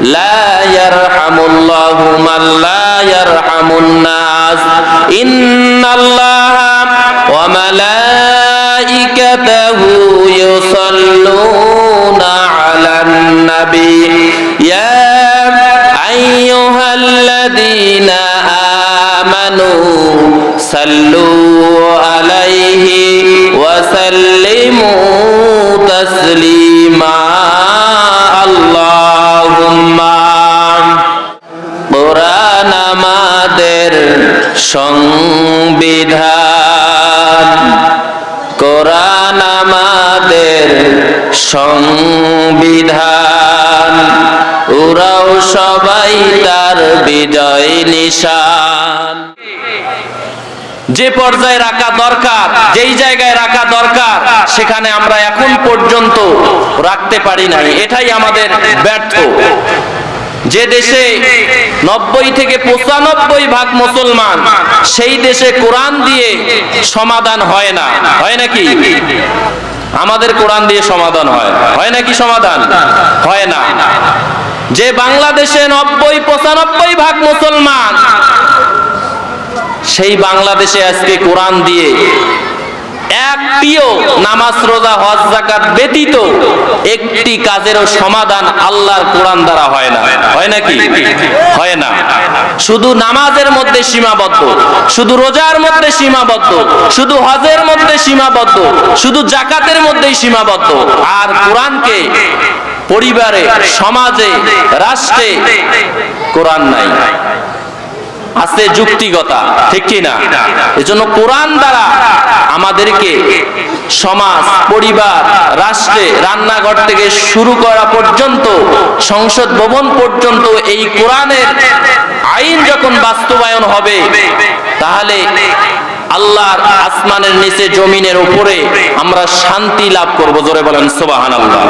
لا يرحم الله من لا يرحم الناس. إن الله وملائكته يصلون على النبي. يا أيها الذين آمنوا صلوا عليه وسلموا تسليما. সবাই তার বিজয় নিশান। যে পর্যায়ে রাখা দরকার, যেই জায়গায় রাখা দরকার, সেখানে আমরা এখন পর্যন্ত রাখতে পারি নাই। এটাই আমাদের ব্যর্থ। যে দেশে নব্বই থেকে পঁচানব্বই ভাগ মুসলমান, সেই দেশে কোরআন দিয়ে সমাধান হয় না। হয় নাকি? আমাদের কোরআন দিয়ে সমাধান হয়। হয় নাকি সমাধান? হয় না। যে বাংলাদেশে নব্বই, পঁচানব্বই ভাগ মুসলমান, সেই বাংলাদেশে আজকে কোরআন দিয়ে একটিও নামাজ রোজা, হজ জাকাত ব্যতীত একটি কাজেরও সমাধান আল্লাহর কোরআন দ্বারা হয় না। হয় নাকি হয় না। শুধু নামাজের মধ্যে সীমাবদ্ধ, শুধু রোজার মধ্যে সীমাবদ্ধ, শুধু হজের মধ্যে সীমাবদ্ধ, শুধু জাকাতের মধ্যেই সীমাবদ্ধ। আর কোরআনকে পরিবারে সমাজে রাষ্ট্রে কোরআন নাই। আছে যুক্তিগতা ঠিক কি না এজন্য কোরআন দ্বারা আমাদেরকে সমাজ পরিবার রাষ্ট্রে রান্নাঘর থেকে শুরু করা পর্যন্ত সংসদ ভবন পর্যন্ত এই কোরআনের আইন যখন বাস্তবায়ন হবে তাহলে আল্লাহর আসমানের নিচে জমিনের উপরে আমরা শান্তি লাভ করব। জোরে বলেন সোবাহান আল্লাহ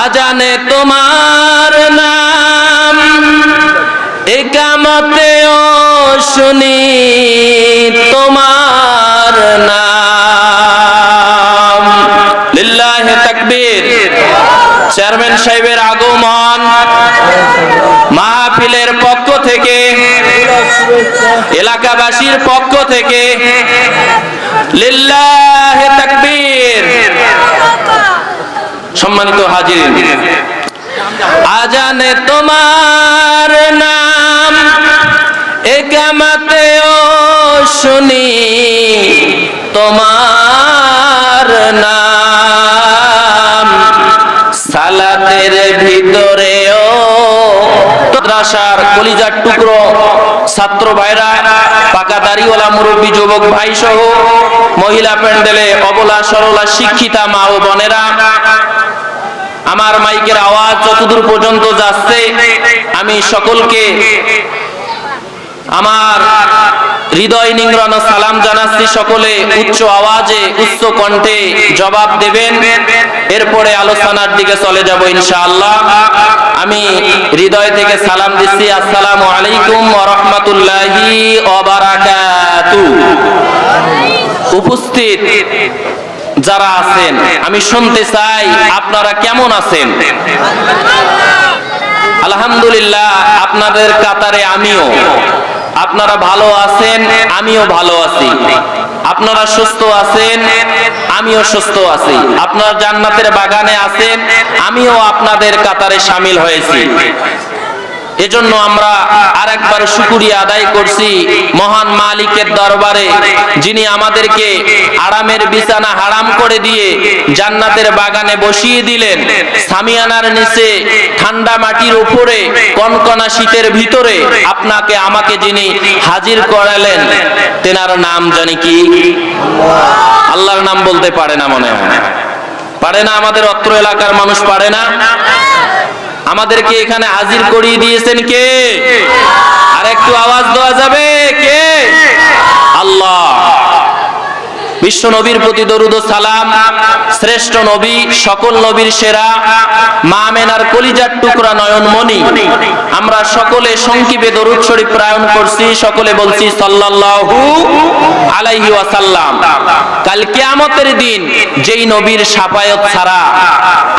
আজানে তোমার নাম একামতেও শুনি তোমার নাম। লিল্লাহে তাকবীর। চেয়ারম্যান সাহেবের আগমন, মাহফিলের পক্ষ থেকে, এলাকাবাসীর পক্ষ থেকে, লিল্লাহে তাকবীর সম্মানিত হাজির আজানে তোমার নাম একামাতেও শুনি, তোমার নাম সালাতের ভিতরেও কলিজার টুকরো, ছাত্র ভাইরা পাকা দাড়িওয়ালা মুরব্বী, যুবক ভাই সহ মহিলা প্যান্ডেলে অবলা সরলা শিক্ষিতা মা ও বোনেরা আমার মাইকের আওয়াজ যতদূর পর্যন্ত যাচ্ছে, আমি সকলকে আমার হৃদয় নিংড়ানো সালাম জানাচ্ছি সকলে। উচ্চ আওয়াজে উচ্চ কণ্ঠে জবাব দেবেন। এরপরে আলোচনার দিকে চলে যাব ইনশাআল্লাহ। আমি হৃদয় থেকে সালাম দিচ্ছি। আসসালামু আলাইকুম রাহমাতুল্লাহি উপস্থিত যারা আছেন, আমি শুনতে চাই আপনারা কেমন আছেন? আলহামদুলিল্লাহ, আপনাদের কাতারে আমিও। আপনারা ভালো আছেন, আমিও ভালো আছি। আপনারা সুস্থ আছেন, আমিও সুস্থ আছি। আপনার জান্নাতের বাগানে আছেন, আমিও আপনাদের কাতারে সামিল হয়েছি। এজন্য আমরা আরেকবার শুকুরিয়া আদায় করছি মহান মালিকের দরবারে, যিনি আমাদেরকে আরামের বিছানা হারাম করে দিয়ে জান্নাতের বাগানে বসিয়ে দিলেন। সামিয়ানার নিচে ঠান্ডা মাটির উপরে কনকনা শীতের ভিতরে আপনাকে, আমাকে যিনি হাজির করালেন, তেনার নাম জানি কি? আল্লাহর নাম বলতে পারে না মনে হয়। পারে না আমাদের অত্র এলাকার মানুষ পারে না? আমাদেরকে এখানে হাজির করিয়ে দিয়েছেন কে? আর একটু আওয়াজ দেওয়া যাবে? কে আল্লাহ বিশ্ব নবীর প্রতি দরুদ সালাম, শ্রেষ্ঠ নবী, সকল নবীর সেরা, মা মেনার কলিজার টুকরা নয়ন নয়নমণি। আমরা সকলে সংক্ষিপে দরুদ শরীফ প্রায়ণ করছি, সকলে বলছি সাল্লাল্লাহু আলাইহি ওয়াসাল্লাম। কাল কিয়ামতের দিন যেই নবীর সাফায়াত ছাড়া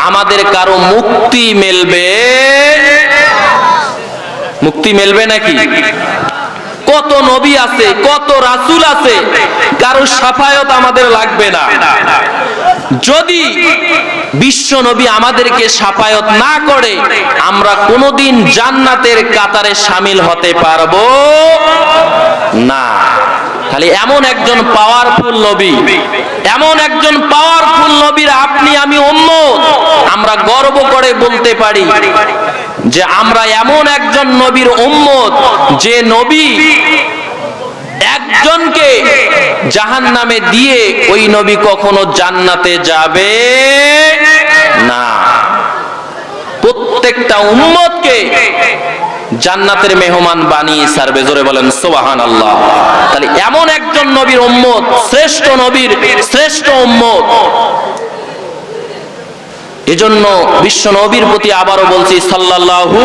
আমাদের কারও মুক্তি মিলবে? মুক্তি মিলবে নাকি? কত নবী আছে, কত রাসুল আছে কারও সাফায়ত আমাদের লাগবে না। যদি বিশ্ব নবী আমাদেরকে সাফায়ত না করে, আমরা কোনোদিন জান্নাতের কাতারে সামিল হতে পারব না। খালি এমন একজন পাওয়ারফুল নবী, এমন একজন পাওয়ারফুল নবীর আপনি, আমি উম্মত। আমরা গর্ব করে বলতে পারি যে আমরা এমন একজন নবীর উম্মত যে নবী একজনকে জাহান নামে দিয়ে ওই নবী কখনো জান্নাতে যাবে না। প্রত্যেকটা উম্মতকে জান্নাতের মেহমান বানিয়ে সারবে জোরে বলেন সোবাহান আল্লাহ তাহলে এমন একজন নবীর উম্মত, শ্রেষ্ঠ নবীর শ্রেষ্ঠ উম্মত। এজন্য বিশ্ব নবীর প্রতি আবারও বলছি, সাল্লাল্লাহু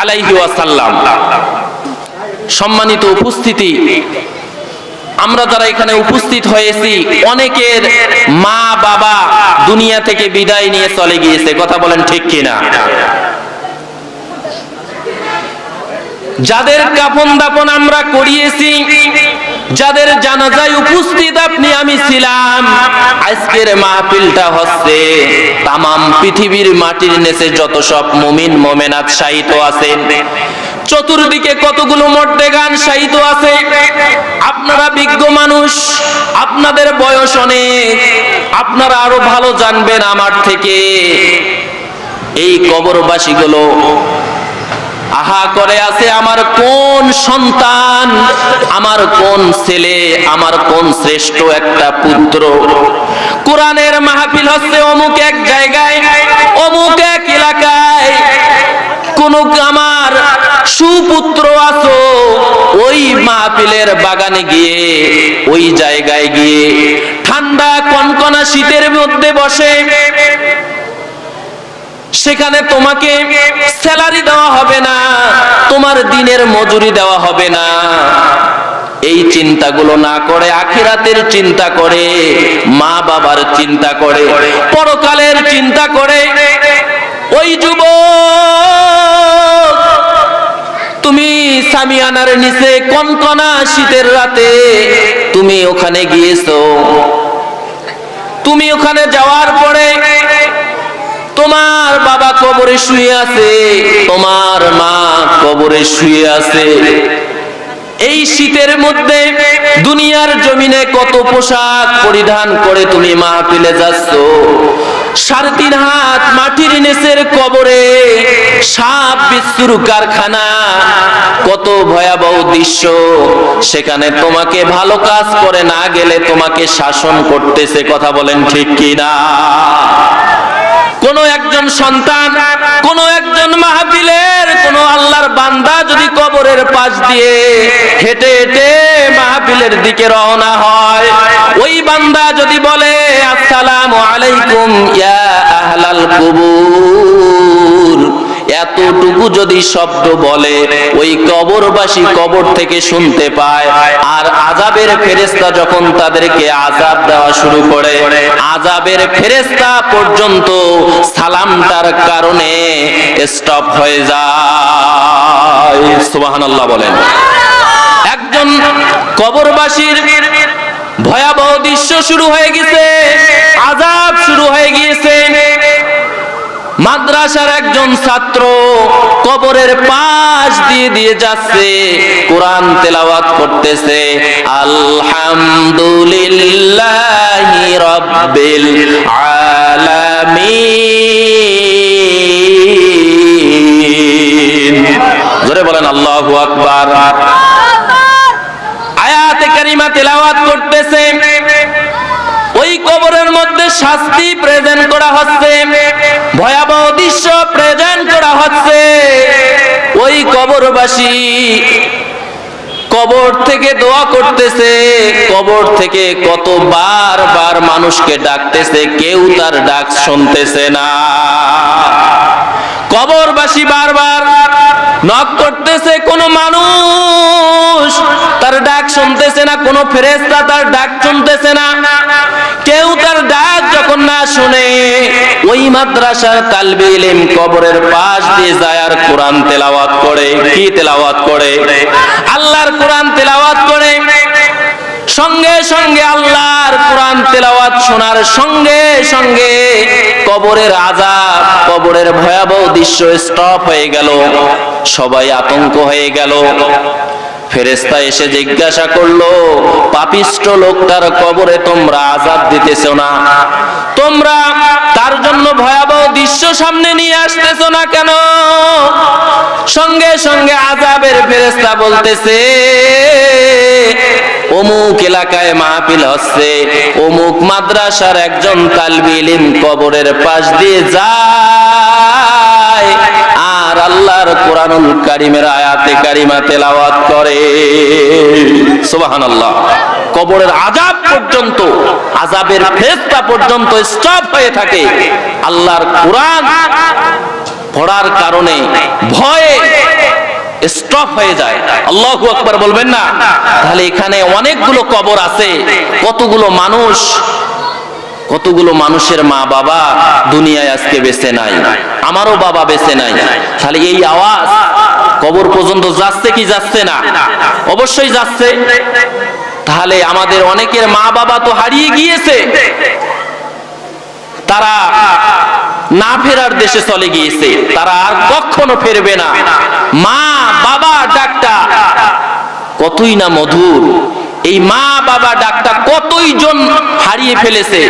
আলাইহি ওয়াসাল্লাম। সম্মানিত উপস্থিতি, আমরা যারা এখানে উপস্থিত হয়েছি, অনেকের মা বাবা দুনিয়া থেকে বিদায় নিয়ে চলে গিয়েছে, কথা বলেন ঠিক কিনা? যাদের কাফন দাপন আমরা করিয়েছি, যাদের জানাজায় উপস্থিত আপনি, আমি ছিলাম। আজকের মাহফিলটা হচ্ছে তামাম পৃথিবীর মাটির নেচে যত সব মুমিন, মোমেনাত সাহিত্য আছেন। চতুর্দিকে কতগুলো মর্দে গান সাহিত্য আছে? আপনারা বিজ্ঞ মানুষ, আপনাদের বয়স অনেক, আপনারা আরও ভালো জানবেন আমার থেকে। এই কবরবাসীগুলো আহা করে আছে আমার কোন সন্তান? আমার কোন ছেলে? আমার কোন শ্রেষ্ঠ একটা পুত্র? কোরআনের মাহফিল হচ্ছে অমুক এক জায়গায়, অমুক এক এলাকায়। কোন আমার সুপুত্র আছো ওই মাহফিলের বাগানে গিয়ে, ওই জায়গায় গিয়ে ঠান্ডা কনকনা শীতের মধ্যে বসে সেখানে তোমাকে স্যালারি দেওয়া হবে না, তোমার দিনের মজুরি দেওয়া হবে না। এই চিন্তাগুলো না করে, আখিরাতের চিন্তা করে, মা বাবার চিন্তা করে, পরকালের চিন্তা করে, ওই যুব তুমি সামিয়ানার নিচে কনকনা শীতের রাতে তুমি ওখানে গিয়েছো। তুমি ওখানে যাওয়ার পরে তোমার বাবা কবরে শুয়ে আছে, তোমার মা কবরে শুয়ে আছে। এই শীতের মধ্যে দুনিয়ার জমিনে কত পোশাক পরিধান করে তুমি মাহফিলে যাচ্ছ। সাড়ে হাত মাটির নিচের কবরে সাপ বিচ্ছুর কারখানা, কত ভয়াবহ দৃশ্য। সেখানে তোমাকে ভালো কাজ করে না গেলে তোমাকে শাসন করতেছে, কথা বলেন ঠিক কিনা? কোন একজন সন্তান, কোন একজন মাহফিলের, কোন আল্লাহর বান্দা যদি কবরের পাশ দিয়ে হেঁটে হেঁটে মাহফিলের দিকে রওনা হয়, ওই বান্দা যদি বলে, আসসালামু আলাইকুম ইয়া আহলাল কুবুর। এতটুকু যদি শব্দ বলে, ওই কবরবাসী কবর থেকে শুনতে পায়। আর আজাবের ফেরেস্তা যখন তাদেরকে আজাব দেওয়া শুরু করে আজাবের ফেরেস্তা পর্যন্ত সালামটার কারণে স্টপ হয়ে যায়। সুবহানাল্লাহ বলেন। একজন কবরবাসীর ভয়াবহ দৃশ্য শুরু হয়ে গেছে আজাব শুরু হয়ে গিয়েছে। মাদ্রাসার একজন ছাত্র কবরের পাশ দিয়ে দিয়ে যাচ্ছে, কোরআন তেলাওয়াত করতেছে, আলহামদুলিল্লাহি রাব্বিল আলামিন। জোরে বলেন, আল্লাহু আকবার। আয়াতে কারিমা তেলাওয়াত করতেছে শাস্তি প্রেজেন্ট করা হচ্ছে। ভয়াবহ দৃশ্য প্রেজেন্ট করা হচ্ছে। ওই কবরবাসী কবর থেকে দোয়া করতেছে। কবর থেকে কতবার বার মানুষকে ডাকতেছে, কেউ তার ডাক শুনতেছে না। কবরবাসী বারবার নক করতেছে, কোন মানুষ তার ডাক শুনতেছে না, কোন ফেরেস্তা তার ডাক শুনতেছে না। কেউ তার ডাক যখন না শুনে, ওই মাদ্রাসার তালবে ইলম কবরের পাশ দিয়ে যায় আর কোরআন তেলাওয়াত করে। কি তেলাওয়াত করে? আল্লাহর কোরআন তেলাওয়াত করে। সঙ্গে সঙ্গে আল্লাহর কোরআন তেলাওয়াত শোনার সঙ্গে সঙ্গে কবরের আজাব কবরের ভয়াবহ দৃশ্য স্টপ হয়ে গেল। সবাই আতঙ্ক হয়ে গেল। ফেরেস্তা এসে জিজ্ঞাসা করল, পাপিষ্ট লোকটার কবরে তোমরা আজাদ দিতেছ না? তোমরা তার জন্য ভয়াবহ দৃশ্য সামনে নিয়ে আসতেছ না কেন? সঙ্গে সঙ্গে আজাবের ফেরেস্তা বলতেছে, অমুক এলাকায় মাহফিল হচ্ছে। অমুক মাদ্রাসার একজন তালবি ইলিম কবরের পাশ দিয়ে যায়। কোরআনুল কারিমের আয়াতে কারিমা তেলাওয়াত করে। কবরের আজাব পর্যন্ত আজাবের পর্যন্ত স্টপ হয়ে থাকে। আল্লাহর কোরআন পড়ার কারণে ভয়ে স্টপ হয়ে যায়। আল্লাহু আকবার বলবেন না। তাহলে এখানে অনেকগুলো কবর আছে, কতগুলো মানুষ কতগুলো মানুষের মা বাবা দুনিয়ায় আজকে বেঁচে নাই, আমারও বাবা বেঁচে নাই। তাহলে এই আওয়াজ কবর পর্যন্ত যাচ্ছে কি যাচ্ছে না? অবশ্যই যাচ্ছে। তাহলে আমাদের অনেকের মা বাবা তো হারিয়ে গিয়েছে। তারা না ফেরার দেশে চলে গিয়েছে। তারা আর কখনো ফেরবে না। মা, বাবা ডাকটা কতই না মধুর। এই মা বাবা ডাকটা কতই জন হারিয়ে ফেলেছে।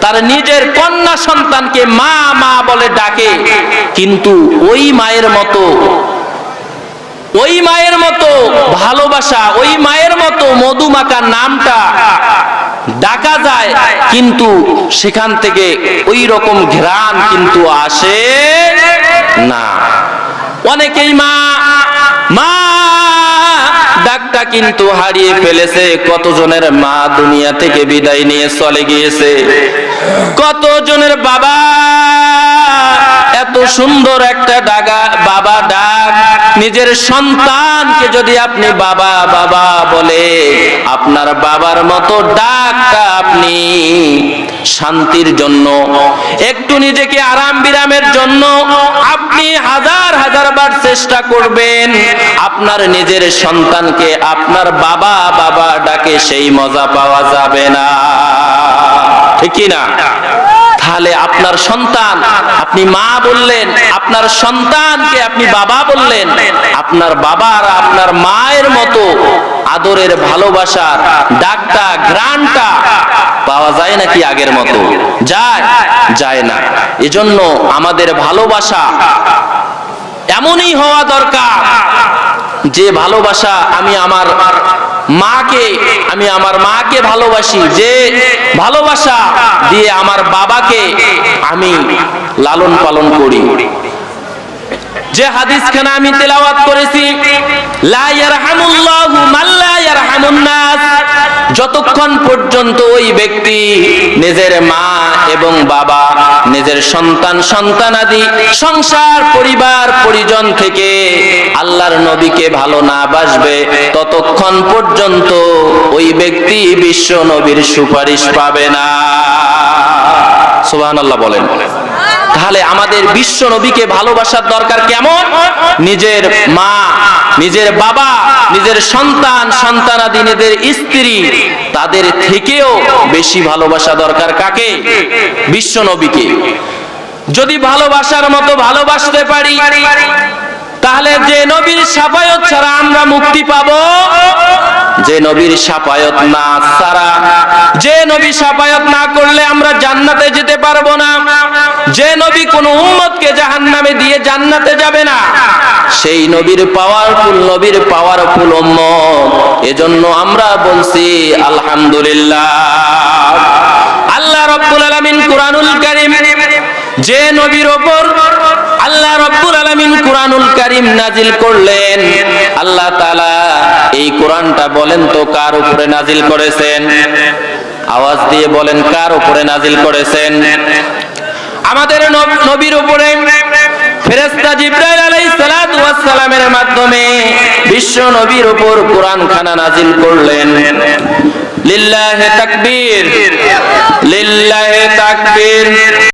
তার নিজের কন্যা সন্তানকে মা মা বলে ডাকে। কিন্তু ওই মায়ের মতো, ওই মায়ের মতো ভালোবাসা, ওই মায়ের মতো মধুমাকা নামটা ডাকা যায়। কিন্তু সেখান থেকে ওই রকম ঘ্রাণ কিন্তু আসে না। অনেকেই মা মা ডাকটা কিন্তু হারিয়ে ফেলেছে। কতজনের মা দুনিয়া থেকে বিদায় নিয়ে চলে গিয়েছে? কতজনের বাবা সুন্দর একটা ডাকা বাবা ডাক নিজের সন্তানকে যদি আপনি বাবা বাবা বলে, আপনার বাবার মতো ডাকটা আপনি শান্তির জন্য, একটু নিজেকে আরাম বিরামের জন্য আপনি হাজার হাজার বার চেষ্টা করবেন। আপনার নিজের সন্তানকে আপনার বাবা বাবা ডাকে সেই মজা পাওয়া যাবে না। ঠিক না? তাহলে আপনার সন্তান, আপনি মা বললেন, আপনার সন্তানকে আপনি বাবা বললেন, আপনার বাবার, আপনার মায়ের মতো আদরের ভালোবাসার ডাকটা গ্রানটা পাওয়া যায় নাকি আগের মতো? যায় যায় না। এজন্য আমাদের ভালোবাসা এমনই হওয়া দরকার, যে ভালোবাসা আমি আমার মাকে, আমি আমার মাকে ভালোবাসি, যে ভালোবাসা দিয়ে আমার বাবাকে আমি লালন পালন করি। যে হাদিস খানা আমি তেলাওয়াত করেছি, লা ইয়ারহামুল্লাহু মাল্লা ইয়ারহামুন নাস। যতক্ষণ পর্যন্ত ওই ব্যক্তি নিজের মা এবং বাবা, নিজের সন্তান, সন্তানাদি, সংসার, পরিবার, পরিজন থেকে আল্লাহর নবীকে ভালো না বাসবে, ততক্ষণ পর্যন্ত ওই ব্যক্তি বিশ্ব নবীর সুপারিশ পাবে না। সুবহানাল্লাহ বলেন। তাহলে আমাদের বিশ্ব নবীকে ভালোবাসার দরকার কেমন? নিজের মা, নিজের বাবা, নিজের সন্তান সন্তানাদি নিজের স্ত্রী, তাদের থেকেও বেশি ভালোবাসা দরকার কাকে? বিশ্ব নবীকে। যদি ভালোবাসার মতো ভালোবাসতে পারি, তাহলে যে নবীর সাফায়ত ছাড়া আমরা মুক্তি পাবো। যে নবীর সাফায়ত না ছাড়া, যে নবী সাফায়ত না করলে আমরা জান্নাতে যেতে পারব না। যে নবী কোন উম্মতকে জাহান্নামে দিয়ে জান্নাতে যাবে না। সেই নবীর পাওয়ারফুল নবীর পাওয়ারফুল উম্মত। এজন্য আমরা বলছি, আলহামদুলিল্লাহ। আল্লাহ রাব্বুল আলামিন কুরআনুল কারীম যে নবীর ওপর আল্লাহ রব্বুল আলামিন কোরআনুল কারীম নাজিল করলেন, আল্লাহ তাআলা এই কোরআনটা বলেন তো কার উপরে নাজিল করেছেন? আওয়াজ দিয়ে বলেন, কার উপরে নাজিল করেছেন? আমাদের নবীর উপরে ফেরেশতা জিব্রাইল মাধ্যমে বিশ্ব নবীর উপর কোরআন খানা নাজিল করলেন। লিল্লাহে তাকবীর লিল্লাহে তাকবীর।